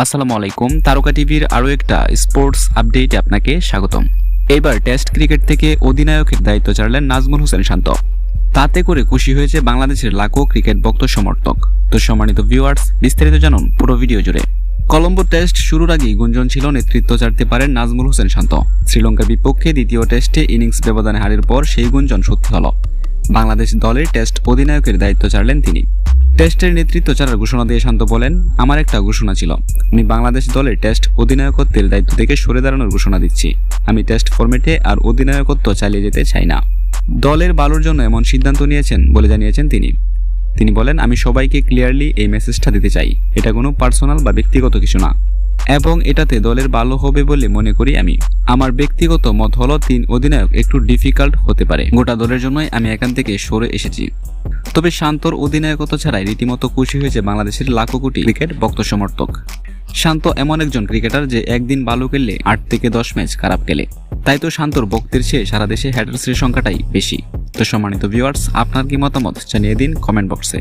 আসসালামু আলাইকুম, তারকা টিভির আরও একটা স্পোর্টস আপডেটে আপনাকে স্বাগতম। এবার টেস্ট ক্রিকেট থেকে অধিনায়কের দায়িত্ব ছাড়লেন নাজমুল হোসেন শান্ত। তাতে করে খুশি হয়েছে বাংলাদেশের লাখো ক্রিকেট ভক্ত সমর্থক। তো সম্মানিত ভিউয়ার্স, বিস্তারিত জানুন পুরো ভিডিও জুড়ে। কলম্বো টেস্ট শুরুর আগেই গুঞ্জন ছিল নেতৃত্ব চাড়তে পারেন নাজমুল হোসেন শান্ত। শ্রীলঙ্কার বিপক্ষে দ্বিতীয় টেস্টে ইনিংস ব্যবধানে হারের পর সেই গুঞ্জন সত্যি হল। বাংলাদেশ দলের টেস্ট অধিনায়কের দায়িত্ব ছাড়লেন তিনি। টেস্টের নেতৃত্ব ছাড়ার ঘোষণা দিয়ে শান্ত বলেন, আমার একটা ঘোষণা ছিল। আমি বাংলাদেশ দলের টেস্ট অধিনায়কত্বের দায়িত্ব থেকে সরে দাঁড়ানোর ঘোষণা দিচ্ছি। আমি টেস্ট ফর্মেটে আর অধিনায়কত্ব চালিয়ে যেতে চাই না। দলের ভালোর জন্য এমন সিদ্ধান্ত নিয়েছেন বলে জানিয়েছেন তিনি। তিনি বলেন, আমি সবাইকে ক্লিয়ারলি এই মেসেজটা দিতে চাই। এটা কোনো পার্সোনাল বা ব্যক্তিগত কিছু না। এবং এটাতে দলের ভালো হবে বলে মনে করি আমি। আমার ব্যক্তিগত মত হলো তিন অধিনায়ক একটু ডিফিকাল্ট হতে পারে। গোটা দলের জন্যই আমি এখান থেকে সরে এসেছি। তবে শান্তর অধিনায়কত্ব ছাড়াই রীতিমতো খুশি হয়েছে বাংলাদেশের লাখো কোটি ক্রিকেট ভক্ত সমর্থক। শান্ত এমন একজন ক্রিকেটার যে একদিন ভালো খেললে আট থেকে দশ ম্যাচ খারাপ খেলে। তাই তো শান্তর ভক্তের চেয়ে সারা দেশে হ্যাটার্সের সংখ্যাটাই বেশি। তো সম্মানিত ভিউয়ার্স আপনার কি মতামত জানিয়ে দিন কমেন্ট বক্সে